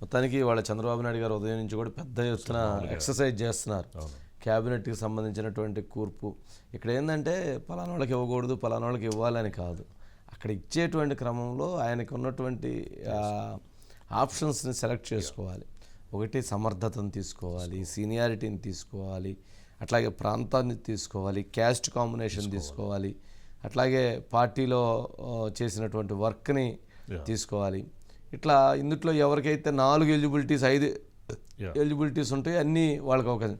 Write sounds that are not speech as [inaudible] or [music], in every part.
మొత్తానికి వాళ్ళ చంద్రబాబు నాయుడు గారు ఉదయం నుంచి కూడా పెద్ద ఎత్తున ఎక్సర్సైజ్ చేస్తున్నారు. క్యాబినెట్కి సంబంధించినటువంటి కూర్పు. ఇక్కడ ఏంటంటే పలానా వాళ్ళకి ఇవ్వకూడదు పలానా వాళ్ళకి ఇవ్వాలని కాదు. అక్కడ ఇచ్చేటువంటి క్రమంలో ఆయనకు ఉన్నటువంటి ఆప్షన్స్ని సెలెక్ట్ చేసుకోవాలి. ఒకటి సమర్థతను తీసుకోవాలి సీనియారిటీని తీసుకోవాలి అట్లాగే ప్రాంతాన్ని తీసుకోవాలి క్యాస్ట్ కాంబినేషన్ తీసుకోవాలి. అట్లాగే పార్టీలో చేసినటువంటి వర్క్ని తీసుకోవాలి. ఇట్లా ఇందుట్లో ఎవరికైతే నాలుగు ఎలిజిబిలిటీస్ ఐదు. ఎలిజిబిలిటీస్ ఉంటాయి అన్నీ వాళ్ళకి అవకాశం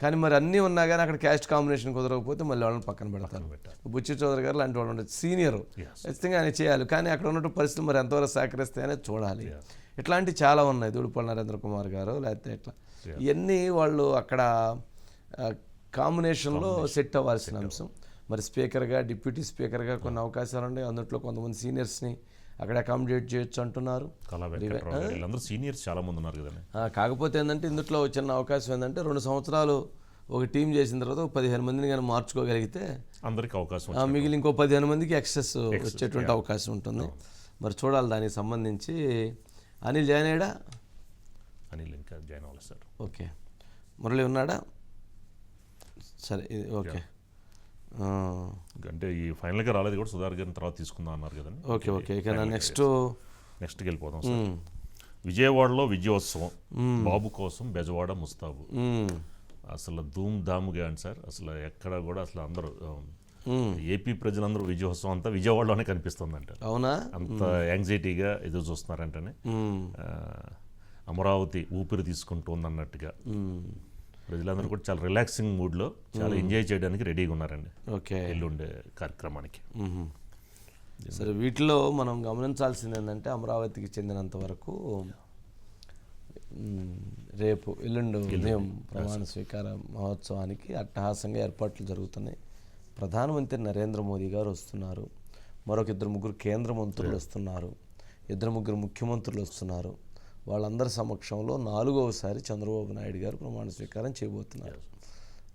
కానీ మరి అన్నీ ఉన్నా కానీ అక్కడ క్యాస్ట్ కాంబినేషన్ కుదరకపోతే మళ్ళీ వాళ్ళని పక్కన పెడతారు. బుచ్చి చౌదరి గారు లాంటి వాళ్ళు ఉంటారు సీనియర్ ఖచ్చితంగా ఆయన చేయాలి. కానీ అక్కడ ఉన్నట్టు పరిస్థితి మరి ఎంతవరకు సహకరిస్తే అనేది చూడాలి. ఇట్లాంటి చాలా ఉన్నాయి. దూడిపల్లి నరేంద్ర కుమార్ గారు లేకపోతే ఇట్లా. ఇవన్నీ వాళ్ళు అక్కడ కాంబినేషన్లో సెట్ అవ్వాల్సిన అంశం. మరి స్పీకర్గా డిప్యూటీ స్పీకర్గా కొన్ని అవకాశాలు ఉన్నాయి. అందులో కొంతమంది సీనియర్స్ని అక్కడ అకామిడేట్ చేయొచ్చు అంటున్నారు. వీళ్ళందరూ సీనియర్స్ చాలా మంది ఉన్నారు కదండి. ఆ, కాకపోతే ఏంటంటే ఇందులో చిన్న అవకాశం ఏంటంటే రెండు సంవత్సరాలు ఒక టీం చేసిన తర్వాత ఒక పదిహేను మందిని కానీ మార్చుకోగలిగితే అందరికి అవకాశం మిగిలిన ఇంకో పదిహేను మందికి ఎక్సెస్ వచ్చేటువంటి అవకాశం ఉంటుంది. మరి చూడాలి దానికి సంబంధించి. అనిల్ జాయిన్ అయ్యాడా? అనిల్ ఇంకా జాయిన్ అవ్వాలి సార్. ఓకే. మురళి ఉన్నాడా? సరే ఓకే. అంటే ఈ ఫైనల్గా రాలేదు కూడా సుధార్ గారిని తర్వాత తీసుకుందాం అన్నారు కదండి. Okay okay. ఇక నెక్స్ట్ నెక్స్ట్కి వెళ్ళిపోదాం సార్. విజయవాడలో విజయోత్సవం. బాబు కోసం బెజవాడ ముస్తాబు. అసలు ధూమ్ ధాముగా అండి సార్. అసలు ఎక్కడ కూడా అసలు అందరూ ఏపీ ప్రజలందరూ విజయోత్సవం అంతా విజయవాడలోనే కనిపిస్తుంది అంట అవునా? అంత యాంగ్జైటీగా ఎదురు చూస్తున్నారంటనే. అమరావతి ఊపిరి తీసుకుంటుంది అన్నట్టుగా ప్రజలందరూ కూడా చాలా రిలాక్సింగ్ మూడ్లో చాలా ఎంజాయ్ చేయడానికి రెడీగా ఉన్నారండి. ఓకే. ఎల్లుండే కార్యక్రమానికి. సరే వీటిలో మనం గమనించాల్సింది ఏంటంటే అమరావతికి చెందినంత వరకు రేపు ఎల్లుండి ఉదయం ప్రమాణ స్వీకార మహోత్సవానికి అట్టహాసంగా ఏర్పాట్లు జరుగుతున్నాయి. ప్రధానమంత్రి నరేంద్ర మోదీ గారు వస్తున్నారు. మరొక ఇద్దరు ముగ్గురు కేంద్ర మంత్రులు వస్తున్నారు. ఇద్దరు ముగ్గురు ముఖ్యమంత్రులు వస్తున్నారు. వాళ్ళందరి సమక్షంలో నాలుగవసారి చంద్రబాబు నాయుడు గారు ప్రమాణ స్వీకారం చేయబోతున్నారు.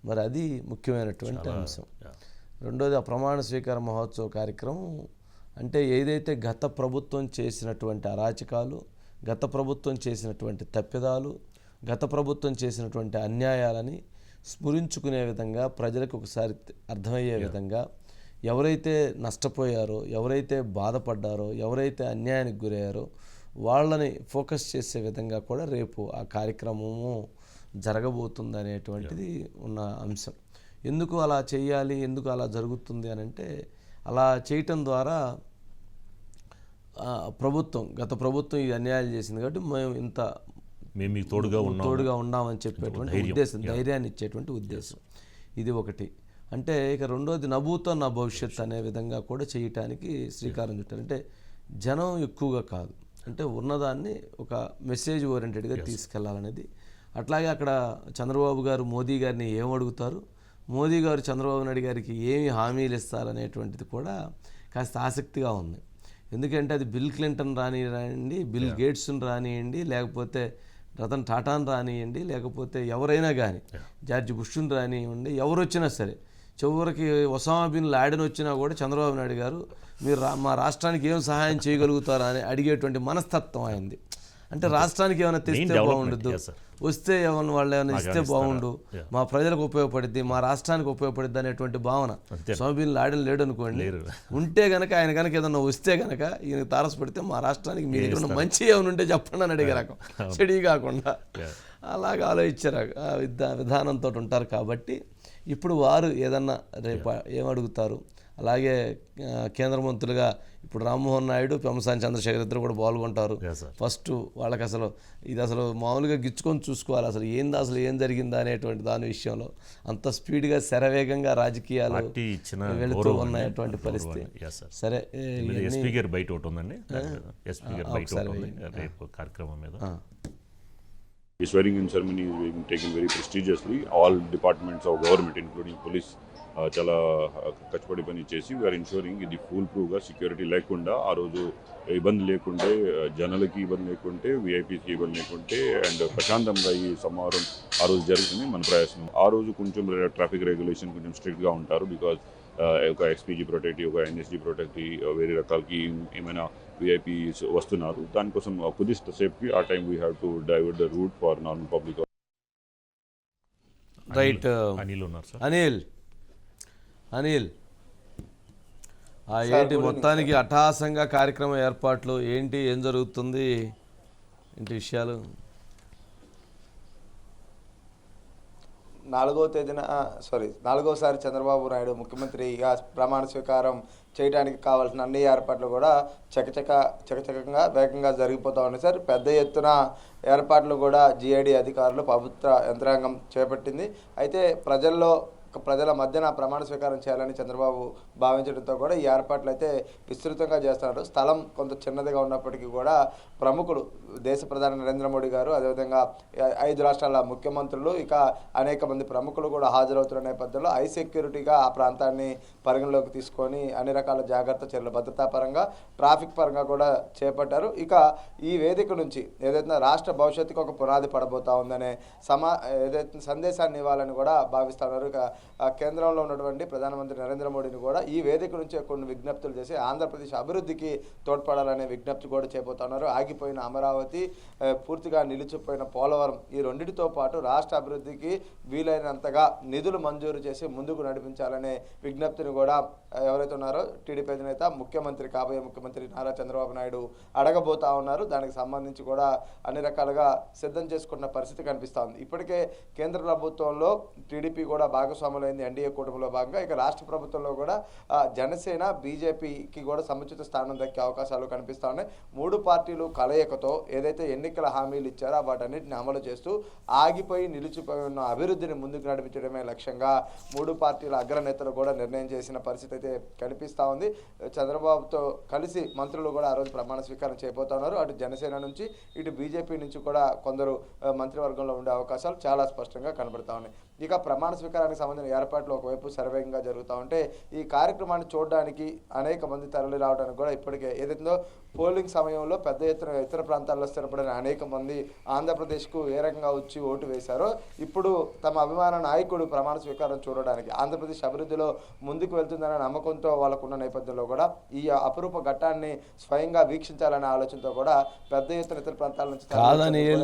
మరి అది ముఖ్యమైనటువంటి అంశం. రెండోది ఆ ప్రమాణ స్వీకార మహోత్సవ కార్యక్రమం అంటే ఏదైతే గత ప్రభుత్వం చేసినటువంటి అరాచకాలు గత ప్రభుత్వం చేసినటువంటి తప్పిదాలు గత ప్రభుత్వం చేసినటువంటి అన్యాయాలని స్మరించుకునే విధంగా ప్రజలకు ఒకసారి అర్థమయ్యే విధంగా ఎవరైతే నష్టపోయారో ఎవరైతే బాధపడ్డారో ఎవరైతే అన్యాయానికి గురయ్యారో వాళ్ళని ఫోకస్ చేసే విధంగా కూడా రేపు ఆ కార్యక్రమము జరగబోతుంది అనేటువంటిది ఉన్న అంశం. ఎందుకు అలా చేయాలి ఎందుకు అలా జరుగుతుంది అని అంటే అలా చేయటం ద్వారా ప్రభుత్వం గత ప్రభుత్వం ఈ అన్యాయాలు చేసింది కాబట్టి మేము ఇంత మేము తోడుగా ఉన్నాం తోడుగా ఉన్నామని చెప్పేటువంటి ఉద్దేశం ధైర్యాన్ని ఇచ్చేటువంటి ఉద్దేశం. ఇది ఒకటి. అంటే ఇక రెండోది నభూతో నా భవిష్యత్ అనే విధంగా కూడా చేయటానికి శ్రీకారం చుట్టారు. అంటే జనం ఎక్కువగా కాదు. అంటే ఉన్నదాన్ని ఒక మెసేజ్ ఓరియంటెడ్గా తీసుకెళ్ళాలనేది. అట్లాగే అక్కడ చంద్రబాబు గారు మోదీ గారిని ఏం అడుగుతారు? మోదీ గారు చంద్రబాబు నాయుడు గారికి ఏమి హామీలు ఇస్తారనేటువంటిది కూడా కాస్త ఆసక్తిగా ఉంది. ఎందుకంటే అది బిల్ క్లింటన్ రానియండి బిల్ గేట్స్ని రానియండి లేకపోతే రతన్ టాటాని రానియండి లేకపోతే ఎవరైనా కానీ జార్జ్ బుష్ని రానివ్వండి ఎవరు వచ్చినా సరే చివరికి ఒసామా బిన్ లాడెన్ వచ్చినా కూడా చంద్రబాబు నాయుడు గారు మీరు రా మా రాష్ట్రానికి ఏం సహాయం చేయగలుగుతారా అని అడిగేటువంటి మనస్తత్వం అయింది అంటే రాష్ట్రానికి ఏమైనా తెస్తే బాగుండదు. వస్తే ఏమైనా వాళ్ళు ఏమైనా ఇస్తే బాగుండు. మా ప్రజలకు ఉపయోగపడిద్ది మా రాష్ట్రానికి ఉపయోగపడిద్ది అనేటువంటి భావన. సోమబిన్ లాడెన్ లేడు అనుకోండి ఉంటే గనక ఆయన కనుక ఏదన్నా వస్తే గనక ఈయన తారసపడితే మా రాష్ట్రానికి మీ దగ్గర మంచి ఏమైనా ఉంటే చెప్పండి అని అడిగే రకం. చెడి కాకుండా. అలాగ ఆలోచించారు విధానంతో ఉంటారు కాబట్టి ఇప్పుడు వారు ఏదన్నా రేపు ఏం అడుగుతారు అలాగే కేంద్ర మంత్రులుగా ఇప్పుడు రామ్మోహన్ నాయుడు పెమసాని చంద్రశేఖర్ ఇద్దరు కూడా పాల్గొంటారు. ఫస్ట్ వాళ్ళకి అసలు ఇది అసలు మామూలుగా గిచ్చుకొని చూసుకోవాలి. అసలు ఏంది అసలు ఏం జరిగిందా అనేటువంటి దాని విషయంలో అంత స్పీడ్గా శరవేగంగా రాజకీయాలు వెళుతూ ఉన్నటువంటి పరిస్థితి. సార్ బయట ఒకటి ఉందండి. కార్యక్రమం మీద. The swearing in ceremony is being taken very prestigiously. All departments of government, including police, uh, చాలా uh, పని చేసి వీఆర్ ఇన్షూరింగ్ ఇది ఫుల్ ప్రూవ్గా సెక్యూరిటీ లేకుండా ఆ రోజు ఇబ్బంది లేకుంటే uh, జనాలకి ఇబ్బంది లేకుంటే విఐపీకి ఇబ్బంది లేకుంటే అండ్ ప్రశాంతంగా ఈ సమావారం ఆ రోజు జరుగుతుంది మన ప్రయాసం ఆ రోజు కొంచెం ట్రాఫిక్ రెగ్యులేషన్ కొంచెం స్ట్రిక్ట్గా ఉంటారు బికాజ్ ఒక ఎక్స్పీజీ ప్రొటెక్టీ ఒక ఎన్ఎస్జీ ప్రొటెక్టీ వేరే రకాలకి ఏమైనా విఐపీస్ వస్తున్నారు. దానికోసం కొద్ది సేఫ్టీ ఆ time we have to divert the route for normal public right Anil ఉన్నారు సార్ అనిల్ అనిల్. ఆ ఏంటి మొత్తానికి అట్టహాసంగా కార్యక్రమ ఏర్పాట్లు ఏంటి ఏం జరుగుతుంది? ఏంటి విషయాలు? నాలుగో తేదీన సారీ నాలుగోసారి చంద్రబాబు నాయుడు ముఖ్యమంత్రిగా ప్రమాణ స్వీకారం చేయడానికి కావాల్సిన అన్ని ఏర్పాట్లు కూడా చకచక చకచకంగా వేగంగా జరిగిపోతా ఉన్నాయి. సార్ పెద్ద ఎత్తున ఏర్పాట్లు కూడా జిఐడి అధికారులు ప్రభుత్వ యంత్రాంగం చేపట్టింది. అయితే ప్రజల్లో ప్రజల మధ్యన ప్రమాణ స్వీకారం చేయాలని చంద్రబాబు భావించడంతో కూడా ఈ ఏర్పాట్లు అయితే విస్తృతంగా చేస్తున్నారు. స్థలం కొంత చిన్నదిగా ఉన్నప్పటికీ కూడా ప్రముఖులు దేశ ప్రధాని నరేంద్ర మోడీ గారు అదేవిధంగా ఐదు రాష్ట్రాల ముఖ్యమంత్రులు ఇక అనేక మంది ప్రముఖులు కూడా హాజరవుతున్న నేపథ్యంలో హై సెక్యూరిటీగా ఆ ప్రాంతాన్ని పరిగణలోకి తీసుకొని అన్ని రకాల జాగ్రత్త చర్యలు భద్రతా పరంగా ట్రాఫిక్ పరంగా కూడా చేపట్టారు. ఇక ఈ వేదిక నుంచి ఏదైతే రాష్ట్ర భవిష్యత్తుకు ఒక పునాది పడబోతా ఉందనే సమా ఏదైతే సందేశాన్ని ఇవ్వాలని కూడా భావిస్తున్నారు. ఇక కేంద్రంలో ఉన్నటువంటి ప్రధానమంత్రి నరేంద్ర మోడీని కూడా ఈ వేదిక నుంచే కొన్ని విజ్ఞప్తులు చేసి ఆంధ్రప్రదేశ్ అభివృద్ధికి తోడ్పడాలనే విజ్ఞప్తి కూడా చేయబోతున్నారు ఆగిపోయిన అమరావతి పూర్తిగా నిలిచిపోయిన పోలవరం ఈ రెండింటితో పాటు రాష్ట్ర అభివృద్ధికి వీలైనంతగా నిధులు మంజూరు చేసి ముందుకు నడిపించాలనే విజ్ఞప్తిని కూడా ఎవరైతే ఉన్నారో టీడీపీ అధినేత ముఖ్యమంత్రి కాబోయే ముఖ్యమంత్రి నారా చంద్రబాబు నాయుడు అడగబోతా ఉన్నారు. దానికి సంబంధించి కూడా అన్ని రకాలుగా సిద్ధం చేసుకున్న పరిస్థితి కనిపిస్తూ ఉంది ఇప్పటికే కేంద్ర ప్రభుత్వంలో టీడీపీ కూడా భాగస్వాములైంది ఎన్డీఏ కూటమిలో భాగంగా. ఇక రాష్ట్ర ప్రభుత్వంలో కూడా జనసేన బీజేపీకి కూడా సముచిత స్థానం దక్కే అవకాశాలు కనిపిస్తూ ఉన్నాయి. మూడు పార్టీలు కలయికతో ఏదైతే ఎన్నికల హామీలు ఇచ్చారో వాటన్నిటిని అమలు చేస్తూ ఆగిపోయి నిలిచిపోయి ఉన్న అభివృద్ధిని ముందుకు నడిపించడమే లక్ష్యంగా మూడు పార్టీల అగ్రనేతలు కూడా నిర్ణయం చేసిన పరిస్థితి అయితే కనిపిస్తూ ఉంది. చంద్రబాబుతో కలిసి మంత్రులు కూడా ఆ రోజు ప్రమాణ స్వీకారం చేయబోతున్నారు అటు జనసేన నుంచి ఇటు బీజేపీ నుంచి కూడా కొందరు మంత్రివర్గంలో ఉండే అవకాశాలు చాలా స్పష్టంగా కనబడతా ఉన్నాయి. ఇక ప్రమాణ స్వీకారానికి సంబంధించిన ఏర్పాట్లు ఒకవైపు శరవేగంగా జరుగుతూ ఉంటే ఈ కార్యక్రమాన్ని చూడడానికి అనేక మంది తరలి రావడానికి కూడా ఇప్పటికే ఏదైతుందో పోలింగ్ సమయంలో పెద్ద ఎత్తున ఇతర ప్రాంతాల్లో స్థిరపడిన అనేక మంది ఆంధ్రప్రదేశ్కు ఏ రకంగా వచ్చి ఓటు వేశారో ఇప్పుడు తమ అభిమాన నాయకుడు ప్రమాణ స్వీకారం చూడడానికి ఆంధ్రప్రదేశ్ అభివృద్ధిలో ముందుకు వెళ్తుందనే నమ్మకంతో వాళ్ళకున్న నేపథ్యంలో కూడా ఈ అపురూప ఘట్టాన్ని స్వయంగా వీక్షించాలనే ఆలోచనతో కూడా పెద్ద ఎత్తున ఇతర ప్రాంతాల నుంచి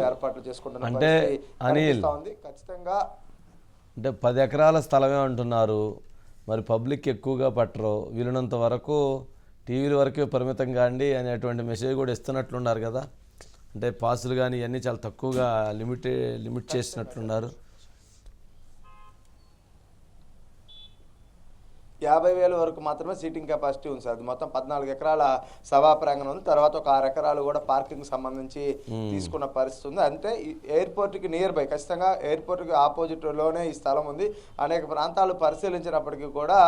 ఏర్పాట్లు చేసుకుంటున్న అంటే పరిస్థితి అనిల్. కనిపిస్తా ఉంది ఖచ్చితంగా అంటే పది ఎకరాల స్థలమే అంటున్నారు. మరి పబ్లిక్ ఎక్కువగా పట్టరు. వీలున్నంత వరకు టీవీల వరకే పరిమితం కాండి అనేటువంటి మెసేజ్ కూడా ఇస్తున్నట్లున్నారు కదా. అంటే పాసులు కానీ ఇవన్నీ చాలా తక్కువగా లిమిట్ లిమిట్ చేసినట్లున్నారు. యాభై వేల వరకు మాత్రమే సీటింగ్ కెపాసిటీ ఉంది సార్. అది మొత్తం పద్నాలుగు ఎకరాల సభా ప్రాంగణం ఉంది. తర్వాత ఒక ఆరు ఎకరాలు కూడా పార్కింగ్ సంబంధించి తీసుకున్న పరిస్థితి ఉంది. అంటే ఈ ఎయిర్పోర్ట్కి నియర్ బై ఖచ్చితంగా ఎయిర్పోర్ట్కి ఆపోజిట్లోనే ఈ స్థలం ఉంది. అనేక ప్రాంతాలు పరిశీలించినప్పటికీ కూడా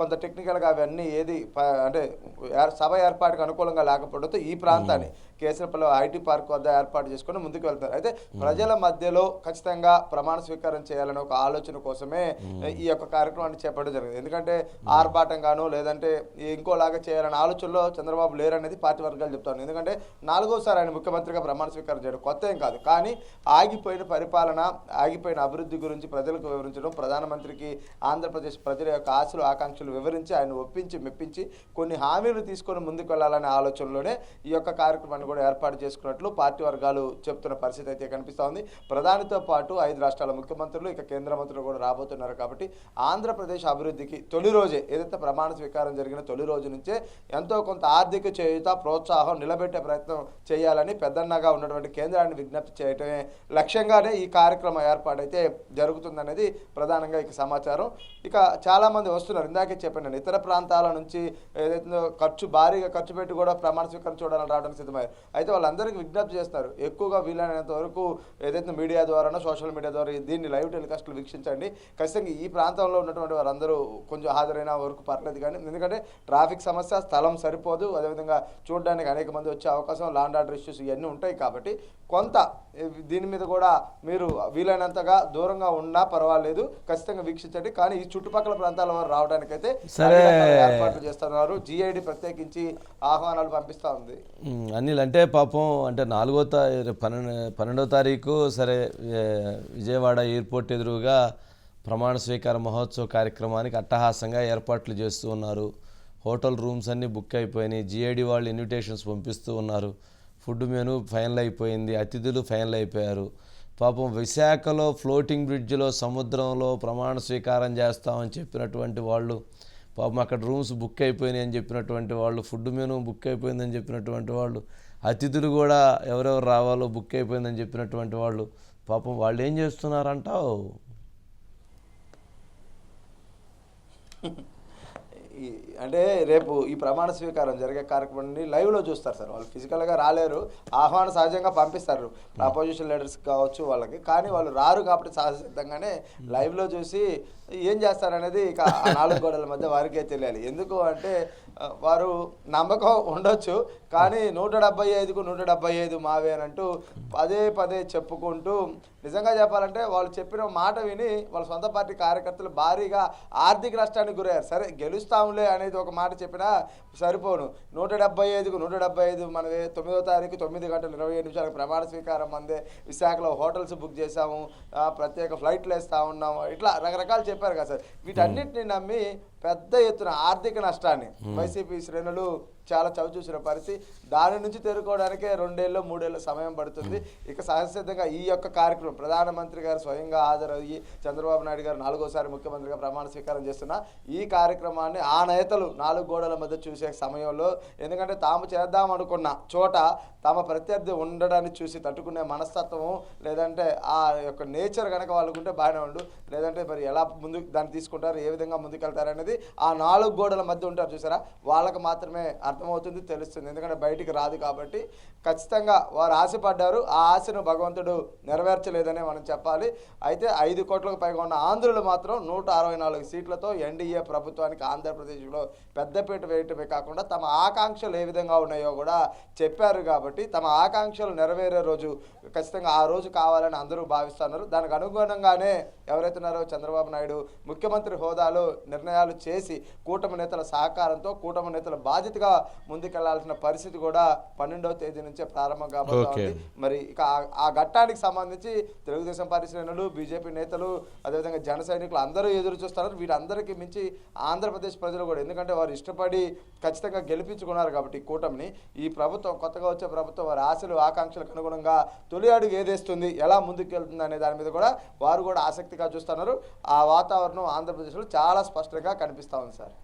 కొంత టెక్నికల్గా అవన్నీ ఏది అంటే సభ ఏర్పాటుకు అనుకూలంగా లేకపోవడంతో ఈ ప్రాంతాన్ని కేసరపల్లి ఐటీ పార్క్ వద్ద ఏర్పాటు చేసుకుని ముందుకు వెళ్తారు. అయితే ప్రజల మధ్యలో ఖచ్చితంగా ప్రమాణ స్వీకారం చేయాలనే ఒక ఆలోచన కోసమే ఈ యొక్క కార్యక్రమాన్ని చేపట్టడం జరిగింది. ఎందుకంటే ఆర్భాటంగాను లేదంటే ఇంకోలాగా చేయాలనే ఆలోచనలో చంద్రబాబు లేరనేది పార్టీ వర్గాలు చెప్తాను. ఎందుకంటే నాలుగోసారి ఆయన ముఖ్యమంత్రిగా ప్రమాణ స్వీకారం చేయడం కొత్త ఏం కాదు. కానీ ఆగిపోయిన పరిపాలన ఆగిపోయిన అభివృద్ధి గురించి ప్రజలకు వివరించడం ప్రధానమంత్రికి ఆంధ్రప్రదేశ్ ప్రజల యొక్క ఆశలు ఆకాంక్షలు వివరించి ఆయన ఒప్పించి మెప్పించి కొన్ని హామీలు తీసుకొని ముందుకు వెళ్ళాలనే ఆలోచనలోనే ఈ యొక్క కార్యక్రమాన్ని కూడా ఏర్పాటు చేసుకున్నట్లు పార్టీ వర్గాలు చెప్తున్న పరిస్థితి అయితే కనిపిస్తూ ఉంది. ప్రధానితో పాటు ఐదు రాష్ట్రాల ముఖ్యమంత్రులు ఇక కేంద్ర మంత్రులు కూడా రాబోతున్నారు కాబట్టి ఆంధ్రప్రదేశ్ అభివృద్ధికి తొలి రోజే ఏదైతే ప్రమాణ స్వీకారం జరిగిన తొలి రోజు నుంచే ఎంతో కొంత ఆర్థిక చేయుత ప్రోత్సాహం నిలబెట్టే ప్రయత్నం చేయాలని పెద్దన్నగా ఉన్నటువంటి కేంద్రాన్ని విజ్ఞప్తి చేయటమే లక్ష్యంగానే ఈ కార్యక్రమం ఏర్పాటైతే జరుగుతుందనేది ప్రధానంగా ఇక సమాచారం. ఇక చాలామంది వస్తున్నారు. ఇందాకే చెప్పాను నేను ఇతర ప్రాంతాల నుంచి ఏదైతే ఖర్చు భారీగా ఖర్చు పెట్టి కూడా ప్రమాణ స్వీకారం చూడాలని రావడానికి సిద్ధమయ్యారు. అయితే వాళ్ళందరికీ విజ్ఞప్తి చేస్తున్నారు. ఎక్కువగా వీలైనంత వరకు ఏదైతే మీడియా ద్వారానో సోషల్ మీడియా ద్వారా దీన్ని లైవ్ టెలికాస్ట్లు వీక్షించండి. ఖచ్చితంగా ఈ ప్రాంతంలో ఉన్నటువంటి వారందరూ కొంచెం హాజరైన వరకు పర్లేదు కానీ ఎందుకంటే ట్రాఫిక్ సమస్య స్థలం సరిపోదు. అదేవిధంగా చూడడానికి అనేక మంది వచ్చే అవకాశం లాండ్ ఆర్డర్ ఇష్యూస్ ఇవన్నీ ఉంటాయి కాబట్టి కొంత దీని మీద కూడా మీరు వీలైనంతగా దూరంగా ఉన్నా పర్వాలేదు. ఖచ్చితంగా వీక్షించండి. కానీ ఈ చుట్టుపక్కల ప్రాంతాల వారు రావడానికైతే సరే. అన్ని రకాల ఏర్పాట్లు చేస్తున్నారు. జిఐడి ప్రత్యేకించి ఆహ్వానాలు పంపిస్తా ఉంది. అనిల్ అంటే పాపం అంటే నాలుగో తారీఖు పన్నెండు పన్నెండో తారీఖు సరే విజయవాడ ఎయిర్పోర్ట్ ఎదురుగా ప్రమాణ స్వీకార మహోత్సవ కార్యక్రమానికి అట్టహాసంగా ఏర్పాట్లు చేస్తూ ఉన్నారు. హోటల్ రూమ్స్ అన్నీ బుక్ అయిపోయినాయి. జిఐడి వాళ్ళు ఇన్విటేషన్స్ పంపిస్తూ ఉన్నారు. ఫుడ్ మెనూ ఫైనల్ అయిపోయింది. అతిథులు ఫైనల్ అయిపోయారు. పాపం విశాఖలో ఫ్లోటింగ్ బ్రిడ్జ్లో సముద్రంలో ప్రమాణ స్వీకారం చేస్తామని చెప్పినటువంటి వాళ్ళు పాపం అక్కడ రూమ్స్ బుక్ అయిపోయినాయి అని చెప్పినటువంటి వాళ్ళు ఫుడ్ మెనూ బుక్ అయిపోయిందని చెప్పినటువంటి వాళ్ళు అతిథులు కూడా ఎవరెవరు రావాలో బుక్ అయిపోయిందని చెప్పినటువంటి వాళ్ళు పాపం వాళ్ళు ఏం చేస్తున్నారంటావు? [laughs] అంటే రేపు ఈ ప్రమాణ స్వీకారం జరిగే కార్యక్రమాన్ని లైవ్లో చూస్తారు సార్. వాళ్ళు ఫిజికల్గా రాలేరు. ఆహ్వానం సహజంగా పంపిస్తారు. అపోజిషన్ లీడర్స్ కావచ్చు వాళ్ళకి. కానీ వాళ్ళు రారు కాబట్టి సహజసిద్ధంగానే లైవ్లో చూసి ఏం చేస్తారనేది ఇక నాలుగు గోడల మధ్య వారికే తెలియాలి. ఎందుకు అంటే వారు నమ్మకం ఉండొచ్చు. కానీ నూట డెబ్బై ఐదుకు నూట డెబ్బై ఐదు మావే అని అంటూ పదే పదే చెప్పుకుంటూ నిజంగా చెప్పాలంటే వాళ్ళు చెప్పిన మాట విని వాళ్ళ సొంత పార్టీ కార్యకర్తలు భారీగా ఆర్థిక నష్టానికి గురయ్యారు. సరే గెలుస్తాంలే అనేది ఒక మాట చెప్పినా సరిపోను. నూట డెబ్బై ఐదుకు నూట డెబ్బై ఐదు మనది తొమ్మిదో తారీఖు తొమ్మిది గంటల ఇరవై ఏడు నిమిషాలకు ప్రమాణ స్వీకారం అందే. విశాఖలో హోటల్స్ బుక్ చేశాము. ప్రత్యేక ఫ్లైట్లు వేస్తూ ఉన్నాము. ఇట్లా రకరకాలు చెప్పారు కదా సార్. వీటన్నిటిని నమ్మి పెద్ద ఎత్తున ఆర్థిక నష్టాన్ని వైసీపీ శ్రేణులు చాలా చవి చూసిన పరిస్థితి. దాని నుంచి తేరుకోవడానికే రెండేళ్ళు మూడేళ్ళు సమయం పడుతుంది. ఇక సహజసిద్ధంగా ఈ యొక్క కార్యక్రమం ప్రధానమంత్రి గారు స్వయంగా హాజరయ్యి చంద్రబాబు నాయుడు గారు నాలుగోసారి ముఖ్యమంత్రిగా ప్రమాణ స్వీకారం చేస్తున్న. ఈ కార్యక్రమాన్ని ఆ నేతలు నాలుగు గోడల మధ్య చూసే సమయంలో ఎందుకంటే తాము చేద్దాం అనుకున్న చోట తమ ప్రత్యర్థి ఉండడాన్ని చూసి తట్టుకునే మనస్తత్వము లేదంటే ఆ యొక్క నేచర్ కనుక వాళ్ళకుంటే బాగానే ఉండు. లేదంటే మరి ఎలా ముందుకు దాన్ని తీసుకుంటారు ఏ విధంగా ముందుకెళ్తారు అనేది ఆ నాలుగు గోడల మధ్య ఉంటారు చూసారా? వాళ్ళకి మాత్రమే అర్థమవుతుంది తెలుస్తుంది. ఎందుకంటే బయటికి రాదు కాబట్టి ఖచ్చితంగా వారు ఆశపడ్డారు. ఆ ఆశను భగవంతుడు నెరవేర్చలేదనే మనం చెప్పాలి. అయితే ఐదు కోట్లకు పైగా ఉన్న ఆంధ్రులు మాత్రం నూట అరవై నాలుగు సీట్లతో ఎన్డీఏ ప్రభుత్వానికి ఆంధ్రప్రదేశ్లో పెద్దపీట వేయటమే కాకుండా తమ ఆకాంక్షలు ఏ విధంగా ఉన్నాయో కూడా చెప్పారు కాబట్టి తమ ఆకాంక్షలు నెరవేరే రోజు ఖచ్చితంగా ఆ రోజు కావాలని అందరూ భావిస్తున్నారు. దానికి అనుగుణంగానే ఎవరైతే ఉన్నారో చంద్రబాబు నాయుడు ముఖ్యమంత్రి హోదాలో నిర్ణయాలు చేసి కూటమి నేతల సహకారంతో కూటమి నేతల బాధ్యతగా ముందుకెళ్ళాల్సిన పరిస్థితి కూడా పన్నెండవ తేదీ నుంచే ప్రారంభం కాబోతోంది. మరి ఇక ఆ- ఘట్టానికి సంబంధించి తెలుగుదేశం పార్టీ శ్రేణులు బీజేపీ నేతలు అదేవిధంగా జన సైనికులు అందరూ ఎదురు చూస్తున్నారు. వీరందరికీ మించి ఆంధ్రప్రదేశ్ ప్రజలు కూడా ఎందుకంటే వారు ఇష్టపడి ఖచ్చితంగా గెలిపించుకున్నారు కాబట్టి ఈ కూటమిని. ఈ ప్రభుత్వం కొత్తగా వచ్చే ప్రభుత్వం వారి ఆశలు ఆకాంక్షలకు అనుగుణంగా తొలి అడుగు ఏదేస్తుంది ఎలా ముందుకెళ్తుంది అనే దాని మీద కూడా వారు కూడా ఆసక్తిగా చూస్తున్నారు. ఆ వాతావరణం ఆంధ్రప్రదేశ్లో చాలా స్పష్టంగా కనిపిస్తా ఉంది సార్.